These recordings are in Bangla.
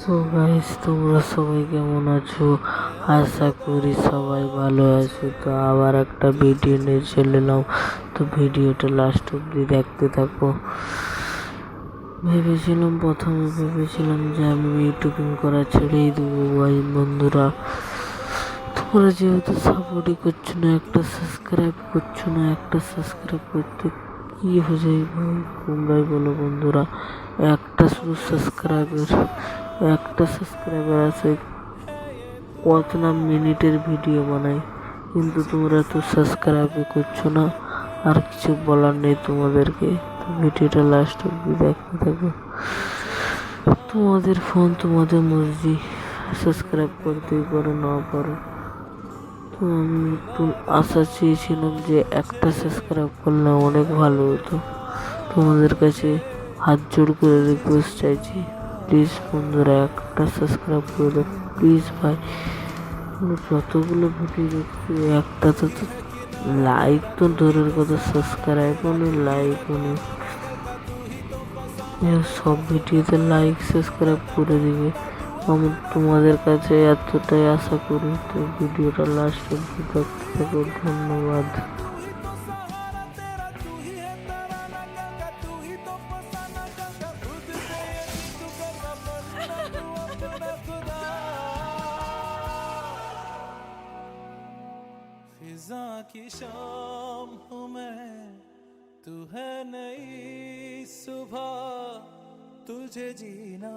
তো গাইস তোমরা সবাই কেমন আছো? আশা করি সবাই ভালো আছো। তো আবার একটা ভিডিও নিয়ে চলে এলাম। তো ভিডিওটা লাস্ট অব্দি দেখতে থাকো। ভেবেছিলাম, প্রথমে ভেবেছিলাম যে আমি ইউটিউবিং করা ছেড়েই দেবো ভাই বন্ধুরা। তোমরা যেহেতু সাপোর্টই করছ না, একটা সাবস্ক্রাইব করছ না, একটা সাবস্ক্রাইব করতে কি হয়ে যায় ভাই তোমরাই বলো বন্ধুরা। একটা শুধু সাবস্ক্রাইবার একটা সাবস্ক্রাইবার আছে। কত না মিনিটের ভিডিও বানাই। কিন্তু তোমরা তো সাবস্ক্রাইবই করছ না। আর কিছু বলার নেই তোমাদেরকে। ভিডিওটা লাস্ট অব্দি দেখতে থাকো। তোমাদের ফোন তোমাদের মর্জি। সাবস্ক্রাইব করতেই পারো না পারো। আমি একটু আশা চেয়েছিলাম যে একটা সাবস্ক্রাইব করলে অনেক ভালো হতো। তোমাদের কাছে হাত জোড় করে রিকোয়েস্ট চাইছি প্লিজ বন্ধুরা একটা সাবস্ক্রাইব করে দাও প্লিজ ভাই যতগুলো ভিডিও দেখছি, একটা তো লাইক তো দূরের কথা সাবস্ক্রাইবও নেই লাইকও নেই। সব ভিডিওতে লাইক সাবস্ক্রাইব করে দিবে। আমি তোমাদের কাছে এতটাই আশা করি তো ভিডিওটা লাস্ট অব্দি দেখতে থাকো ধন্যবাদ फिजा की शाम हूँ मैं तू है नई सुबह तुझे जीना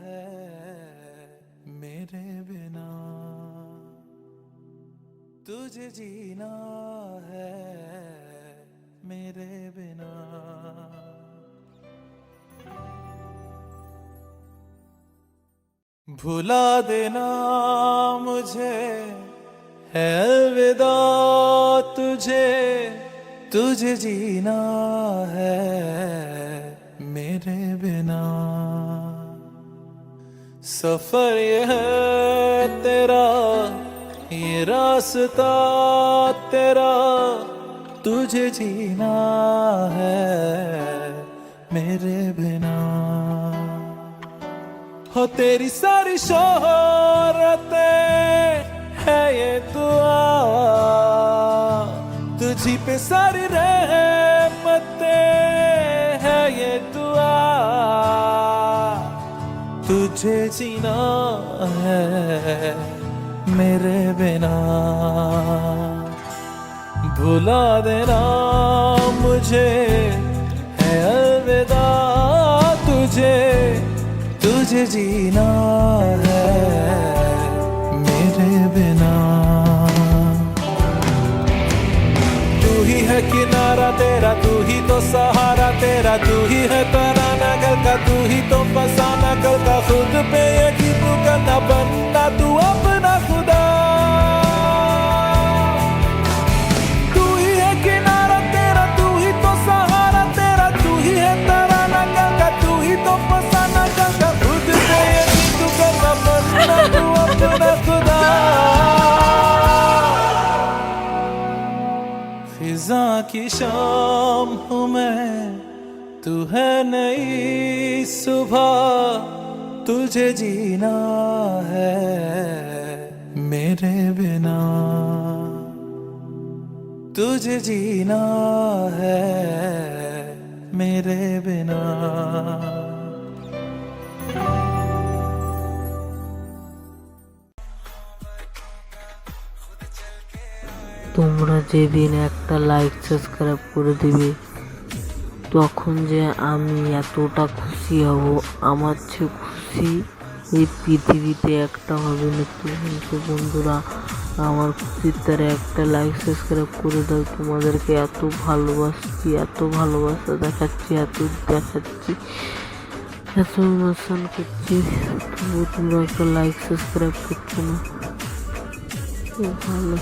है मेरे बिना। तुझे जीना है मेरे बिना। भुला देना मुझे, है अलविदा तुझे। तुझे जीना है बिना सफ़र ये है तेरा, ये रास्ता तेरा, तुझे जीना है मेरे बिना। हो तेरी सारी शोहरतें, है ये दुआ, तुझी पे सारी रहमतें तुझे जीना है मेरे बिना। भुला देना मुझे, है अलविदा तुझे। तुझे जीना है मेरे बिना। तू ही है किनारा तेरा, तू ही तो सहारा तेरा, तू ही है तराना का, तू ही तो फसाना का। फिजा की शाम हूँ मैं। तू है नई सुबह, तुझे जीना है मेरे बिना। तुझे जीना है मेरे बिना। তোমরা যেদিন একটা লাইক সাবস্ক্রাইব করে দিবে, তখন যে আমি এতটা খুশি হব। আমার চেয়ে খুশি এই পৃথিবীতে একটা হবে না তো বন্ধুরা, আমার খুশির তারে একটা লাইক সাবস্ক্রাইব করে দাও। তোমাদেরকে এত ভালোবাসছি, এত ভালোবাসা দেখাচ্ছি, এত দেখাচ্ছি, এত ইমোশন করছি। তবুও তোমরা একটা লাইক সাবস্ক্রাইব করছ না। ভালো।